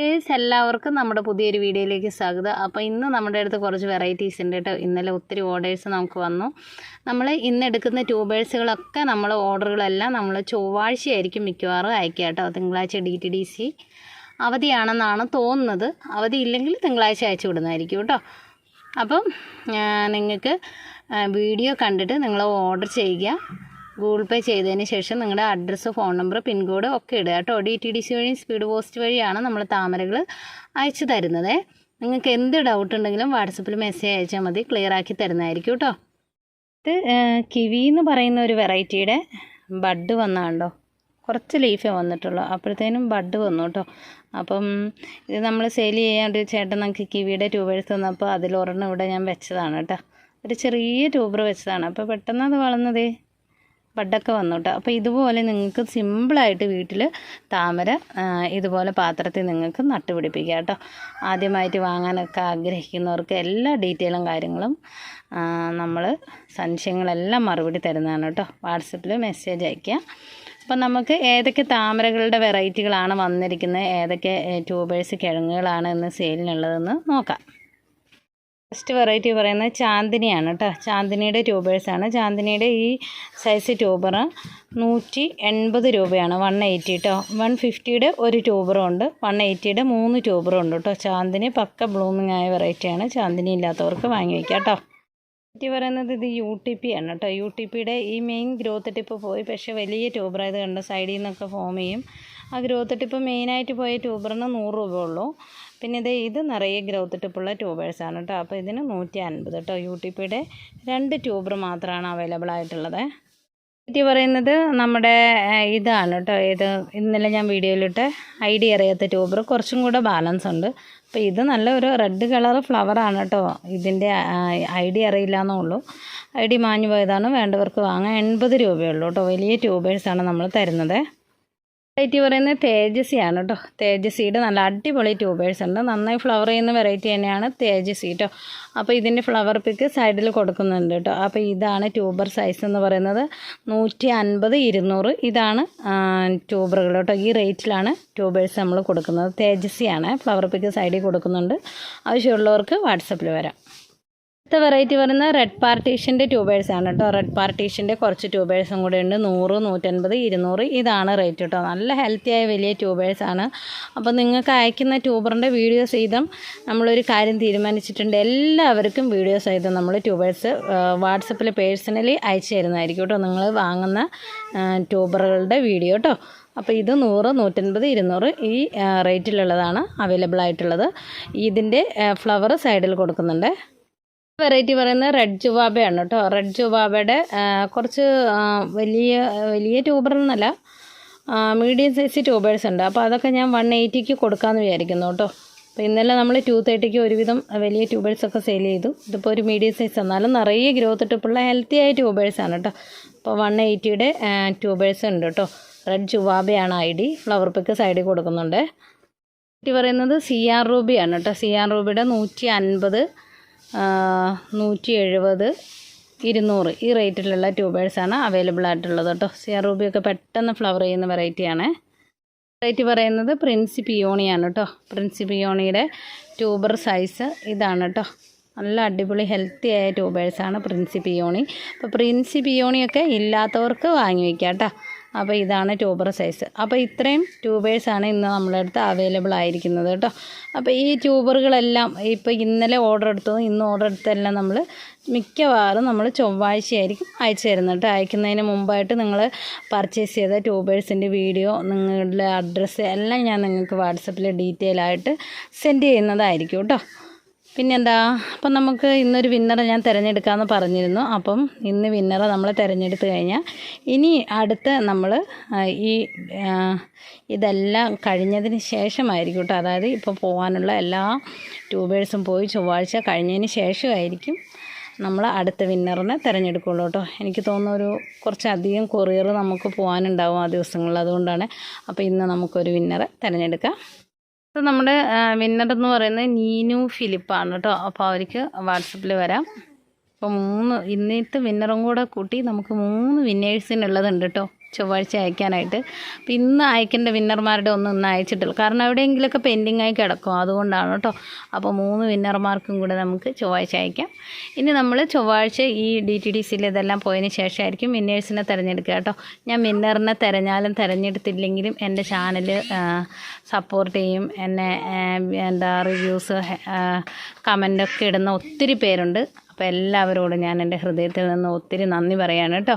Ace എല്ലാവർക്കും നമ്മുടെ പുതിയൊരു വീഡിയോയിലേക്ക് സ്വാഗതം. അപ്പോൾ ഇന്ന് നമ്മുടെ അടുത്ത് കുറച്ച് വെറൈറ്റീസ് ഉണ്ട് കേട്ടോ. ഇന്നലെ ഒത്തിരി ഓർഡേഴ്സ് നമുക്ക് വന്നു. നമ്മൾ ഇന്ന് എടുക്കുന്ന ട്യൂബേഴ്സുകളൊക്കെ നമ്മൾ ഓർഡറുകളെല്ലാം നമ്മൾ ചൊവ്വാഴ്ചയായിരിക്കും മിക്കവാറും അയക്കുക കേട്ടോ. തിങ്കളാഴ്ച ഡി ടി ഡി സി അവധിയാണെന്നാണ് തോന്നുന്നത്. അവധി ഇല്ലെങ്കിൽ തിങ്കളാഴ്ച അയച്ചു വിടുന്നതായിരിക്കും കേട്ടോ. അപ്പം നിങ്ങൾക്ക് വീഡിയോ കണ്ടിട്ട് നിങ്ങൾ ഓർഡർ ചെയ്യുക. ഗൂഗിൾ പേ ചെയ്തതിന് ശേഷം നിങ്ങളുടെ അഡ്രസ്സ് ഫോൺ നമ്പർ പിൻകോഡ് ഒക്കെ ഇടുക. കേട്ടോ ഡി ടി ഡി സി വഴി സ്പീഡ് പോസ്റ്റ് വഴിയാണ് നമ്മൾ താമരകൾ അയച്ചു തരുന്നത്. നിങ്ങൾക്ക് എന്ത് ഡൗട്ട് ഉണ്ടെങ്കിലും വാട്സപ്പിൽ മെസ്സേജ് അയച്ചാൽ മതി. ക്ലിയർ ആക്കി തരുന്നതായിരിക്കും കേട്ടോ. ഇത് കിവി എന്ന് പറയുന്ന ഒരു വെറൈറ്റിയുടെ ബഡ് വന്നാണ്ടോ? കുറച്ച് ലീഫേ വന്നിട്ടുള്ളൂ. അപ്പോഴത്തേനും ബഡ് വന്നു കേട്ടോ. അപ്പം ഇത് നമ്മൾ സെയിൽ ചെയ്യാണ്ട് ചേട്ടൻ നമുക്ക് കിവിയുടെ ട്യൂബേഴ്സ് തന്നപ്പോൾ അതിലൊരെണ്ണം ഇവിടെ ഞാൻ വെച്ചതാണ് കേട്ടോ. ഒരു ചെറിയ ട്യൂബർ വെച്ചതാണ്. അപ്പോൾ പെട്ടെന്ന് അത് വളർന്നതേ ബഡൊക്കെ വന്നു കേട്ടോ അപ്പോൾ ഇതുപോലെ നിങ്ങൾക്ക് സിമ്പിളായിട്ട് വീട്ടിൽ താമര ഇതുപോലെ പാത്രത്തിൽ നിങ്ങൾക്ക് നട്ടുപിടിപ്പിക്കാം കേട്ടോ. ആദ്യമായിട്ട് വാങ്ങാനൊക്കെ ആഗ്രഹിക്കുന്നവർക്ക് എല്ലാ ഡീറ്റെയിലും കാര്യങ്ങളും നമ്മൾ സംശയങ്ങളെല്ലാം മറുപടി തരുന്നതാണ് കേട്ടോ. വാട്സപ്പിൽ മെസ്സേജ് അയയ്ക്കുക അപ്പം നമുക്ക് ഏതൊക്കെ താമരകളുടെ വെറൈറ്റികളാണ് വന്നിരിക്കുന്നത് ഏതൊക്കെ ട്യൂബേഴ്സ് കിഴങ്ങുകളാണ് ഇന്ന് സെയിലിനുള്ളതെന്ന് നോക്കാം. ഫസ്റ്റ് വെറൈറ്റി പറയുന്നത് ചാന്ദിനിയാണ് കേട്ടോ ചാന്ദിനിയുടെ ട്യൂബേഴ്സാണ് ചാന്ദിനിയുടെ ഈ സൈസ് ട്യൂബർ നൂറ്റി എൺപത് രൂപയാണ്. വൺ എയ്റ്റി കേട്ടോ വൺ ഫിഫ്റ്റിയുടെ ഒരു ട്യൂബറും ഉണ്ട്. വൺ എയ്റ്റിയുടെ മൂന്ന് ട്യൂബറും ഉണ്ട് കേട്ടോ ചാന്ദിനി പക്ക ബ്ലൂമിംഗ് ആയ വെറൈറ്റിയാണ് ചാന്ദിനി ഇല്ലാത്തവർക്ക് വാങ്ങി വയ്ക്കാം കേട്ടോ വെറൈറ്റി പറയുന്നത് ഇത് യു ടി പി ആണ് കേട്ടോ യു ടി പിയുടെ ഈ മെയിൻ ഗ്രോത്ത് ടിപ്പ് പോയി. പക്ഷേ വലിയ ട്യൂബറായത് കണ്ട് സൈഡിൽ നിന്നൊക്കെ ഫോം ചെയ്യും. ആ ഗ്രോത്ത് ടിപ്പ് മെയിനായിട്ട് പോയ ട്യൂബറിന് നൂറ് രൂപ ഉള്ളൂ. പിന്നെ ഇത് ഇത് നിറയെ ഗ്രോത്ത് ടിപ്പുള്ള ട്യൂബേഴ്സാണ് കേട്ടോ അപ്പോൾ ഇതിന് നൂറ്റി അൻപത് കേട്ടോ യു ടി പിയുടെ രണ്ട് ട്യൂബർ മാത്രമാണ് അവൈലബിൾ ആയിട്ടുള്ളത്. പറ്റി പറയുന്നത് നമ്മുടെ ഇതാണ് കേട്ടോ ഇത് ഇന്നലെ ഞാൻ വീഡിയോയിലിട്ട് ഐ ഡി അറിയാത്ത ട്യൂബർ. കുറച്ചും കൂടെ ബാലൻസ് ഉണ്ട്. അപ്പോൾ ഇത് നല്ല ഒരു റെഡ് കളർ ഫ്ലവറാണ് കേട്ടോ ഇതിന്റെ ഐ ഡി അറിയില്ല എന്നേ ഉള്ളൂ ഐ ഡി മാഞ്ഞു പോയതാണ്. വേണ്ടവർക്ക് വാങ്ങാൻ എൺപത് രൂപയുള്ളൂ കേട്ടോ വലിയ ട്യൂബേഴ്സാണ് നമ്മൾ തരുന്നത്. വെറൈറ്റി പറയുന്നത് തേജസിയാണ് കേട്ടോ തേജസിയുടെ നല്ല അടിപൊളി ട്യൂബേഴ്സ് ഉണ്ട്. നന്നായി ഫ്ലവർ ചെയ്യുന്ന വെറൈറ്റി തന്നെയാണ് തേജസി കേട്ടോ അപ്പോൾ ഇതിന്റെ ഫ്ലവർ പിക്ക് സൈഡിൽ കൊടുക്കുന്നുണ്ട് കേട്ടോ അപ്പോൾ ഇതാണ് ട്യൂബർ സൈസ് എന്ന് പറയുന്നത് നൂറ്റി അൻപത് ഇരുന്നൂറ്. ഇതാണ് ട്യൂബറുകൾ കേട്ടോ ഈ റേറ്റിലാണ് ട്യൂബേഴ്സ് നമ്മൾ കൊടുക്കുന്നത്. തേജസിയാണ് ഫ്ലവർ പിക്ക് സൈഡിൽ കൊടുക്കുന്നുണ്ട്. ആവശ്യമുള്ളവർക്ക് വാട്സപ്പിൽ വരാം. അടുത്ത വെറൈറ്റി പറയുന്നത് റെഡ് പാർട്ടീഷന്റെ ട്യൂബേഴ്സാണ് കേട്ടോ. റെഡ് പാർട്ടീഷന്റെ കുറച്ച് ട്യൂബേഴ്സും കൂടെ ഉണ്ട്. നൂറ് നൂറ്റൻപത് ഇരുന്നൂറ് ഇതാണ് റേറ്റ് കേട്ടോ. നല്ല ഹെൽത്തി ആയ വലിയ ട്യൂബേഴ്സാണ് അപ്പോൾ നിങ്ങൾക്ക് അയക്കുന്ന ട്യൂബറിന്റെ വീഡിയോ സഹിതം നമ്മളൊരു കാര്യം തീരുമാനിച്ചിട്ടുണ്ട്. എല്ലാവർക്കും വീഡിയോ സഹിതം നമ്മൾ ട്യൂബേഴ്സ് വാട്സപ്പിൽ പേഴ്സണലി അയച്ചു തരുന്നതായിരിക്കും കേട്ടോ. നിങ്ങൾ വാങ്ങുന്ന ട്യൂബറുകളുടെ വീഡിയോ കേട്ടോ. അപ്പോൾ ഇത് നൂറ് നൂറ്റൻപത് ഇരുന്നൂറ് ഈ റേറ്റിലുള്ളതാണ് അവൈലബിൾ ആയിട്ടുള്ളത്. ഇതിന്റെ ഫ്ലവർ സൈഡിൽ കൊടുക്കുന്നുണ്ട്. വെറൈറ്റി പറയുന്നത് റെഡ് ജുവാബയാണ് കേട്ടോ. റെഡ് ജുവാബയുടെ കുറച്ച് വലിയ വലിയ ട്യൂബർ എന്നല്ല മീഡിയം സൈസ് ട്യൂബേഴ്സ് ഉണ്ട്. അപ്പോൾ അതൊക്കെ ഞാൻ വൺ എയ്റ്റിക്ക് കൊടുക്കാമെന്ന് വിചാരിക്കുന്നു കേട്ടോ. അപ്പോൾ ഇന്നലെ നമ്മൾ ടു തേർട്ടിക്ക് ഒരുവിധം വലിയ ട്യൂബേഴ്സൊക്കെ സെയിൽ ചെയ്തു. ഇതിപ്പോൾ ഒരു മീഡിയം സൈസ് എന്നാലും നിറയെ ഗ്രോത്ത് ഇട്ടിപ്പുള്ള ഹെൽത്തി ആയ ട്യൂബേഴ്സാണ് കേട്ടോ. അപ്പോൾ വൺ എയ്റ്റിയുടെ ട്യൂബേഴ്സ് ഉണ്ട് കേട്ടോ. റെഡ് ജുവാബയാണ് ഐ ഡി. ഫ്ലവർ പിക്ക് സൈഡിൽ കൊടുക്കുന്നുണ്ട്. പറയുന്നത് സി ആർ റൂബിയാണ് കേട്ടോ. സി ആർ റൂബിയുടെ നൂറ്റി അൻപത് നൂറ്റി എഴുപത് ഇരുന്നൂറ്. ഈ റേറ്റിലുള്ള ട്യൂബേഴ്സാണ് അവൈലബിൾ ആയിട്ടുള്ളത് കേട്ടോ. സിയാർ റൂബിയൊക്കെ പെട്ടെന്ന് ഫ്ലവർ ചെയ്യുന്ന വെറൈറ്റിയാണ് വെറൈറ്റി പറയുന്നത് പ്രിൻസി പിയോണിയാണ് കേട്ടോ. പ്രിൻസി പിയോണിയുടെ ട്യൂബർ സൈസ് ഇതാണ് കേട്ടോ. നല്ല അടിപൊളി ഹെൽത്തി ആയ ട്യൂബേഴ്സാണ് പ്രിൻസി പിയോണി അപ്പോൾ പ്രിൻസി പിയോണിയൊക്കെ ഇല്ലാത്തവർക്ക് വാങ്ങി വയ്ക്കാം കേട്ടോ. അപ്പോൾ ഇതാണ് ട്യൂബർ സൈസ് അപ്പോൾ ഇത്രയും ട്യൂബേഴ്സാണ് ഇന്ന് നമ്മളെ അടുത്ത് അവൈലബിൾ ആയിരിക്കുന്നത് കേട്ടോ. അപ്പോൾ ഈ ട്യൂബറുകളെല്ലാം ഇപ്പോൾ ഇന്നലെ ഓർഡർ എടുത്തതും ഇന്ന് ഓർഡർ എടുത്തതെല്ലാം നമ്മൾ മിക്കവാറും നമ്മൾ ചൊവ്വാഴ്ചയായിരിക്കും അയച്ചു തരുന്നത് കേട്ടോ. അയക്കുന്നതിന് മുമ്പായിട്ട് നിങ്ങൾ പർച്ചേസ് ചെയ്ത ട്യൂബേഴ്സിന്റെ വീഡിയോ നിങ്ങളുടെ അഡ്രസ്സ് എല്ലാം ഞാൻ നിങ്ങൾക്ക് വാട്സപ്പിൽ ഡീറ്റെയിൽ ആയിട്ട് സെൻഡ് ചെയ്യുന്നതായിരിക്കും കേട്ടോ. പിന്നെന്താ? അപ്പം നമുക്ക് ഇന്നൊരു വിന്നറെ ഞാൻ തിരഞ്ഞെടുക്കാമെന്ന് പറഞ്ഞിരുന്നു. അപ്പം ഇന്ന് വിന്നറെ നമ്മൾ തിരഞ്ഞെടുത്ത് കഴിഞ്ഞാൽ ഇനി അടുത്ത നമ്മൾ ഈ ഇതെല്ലാം കഴിഞ്ഞതിന് ശേഷമായിരിക്കും കേട്ടോ അതായത് ഇപ്പോൾ പോകാനുള്ള എല്ലാ ട്യൂബേഴ്സും പോയി ചൊവ്വാഴ്ച കഴിഞ്ഞതിന് ശേഷമായിരിക്കും നമ്മൾ അടുത്ത വിന്നറിനെ തിരഞ്ഞെടുക്കുള്ളൂ കേട്ടോ എനിക്ക് തോന്നുന്നു ഒരു കുറച്ചധികം കൊറിയർ നമുക്ക് പോകാനുണ്ടാവും ആ ദിവസങ്ങളിൽ. അതുകൊണ്ടാണ് അപ്പോൾ ഇന്ന് നമുക്കൊരു വിന്നറെ തിരഞ്ഞെടുക്കാം. അപ്പോൾ നമ്മുടെ വിന്നർ എന്ന് പറയുന്നത് നീനു ഫിലിപ്പാണ് കേട്ടോ. അപ്പോൾ അവർക്ക് വാട്സപ്പിൽ വരാം. അപ്പോൾ മൂന്ന് ഇന്നത്തെ വിന്നറും കൂടെ കൂട്ടി നമുക്ക് മൂന്ന് വിന്നേഴ്സിനുള്ളതുണ്ട് കേട്ടോ. ചൊവ്വാഴ്ച അയക്കാനായിട്ട്. അപ്പോൾ ഇന്ന് അയക്കേണ്ട വിന്നർമാരുടെ ഒന്നും ഇന്ന് അയച്ചിട്ടില്ല. കാരണം എവിടെയെങ്കിലുമൊക്കെ പെൻഡിങ് ആയി കിടക്കും. അതുകൊണ്ടാണ് കേട്ടോ. അപ്പോൾ മൂന്ന് വിന്നർമാർക്കും കൂടെ നമുക്ക് ചൊവ്വാഴ്ച അയക്കാം. ഇനി നമ്മൾ ചൊവ്വാഴ്ച ഈ ഡി ടി ഡി സിയിൽ ഇതെല്ലാം പോയതിന് ശേഷമായിരിക്കും വിന്നേഴ്സിനെ തിരഞ്ഞെടുക്കുക കേട്ടോ. ഞാൻ വിന്നറിനെ തിരഞ്ഞാലും തിരഞ്ഞെടുത്തില്ലെങ്കിലും എന്റെ ചാനൽ സപ്പോർട്ട് ചെയ്യും. എന്നെ എന്താ റിവ്യൂസ് കമന്റൊക്കെ ഇടുന്ന ഒത്തിരി പേരുണ്ട്. അപ്പോൾ എല്ലാവരോടും ഞാൻ എന്റെ ഹൃദയത്തിൽ നിന്ന് ഒത്തിരി നന്ദി പറയാണ് കേട്ടോ.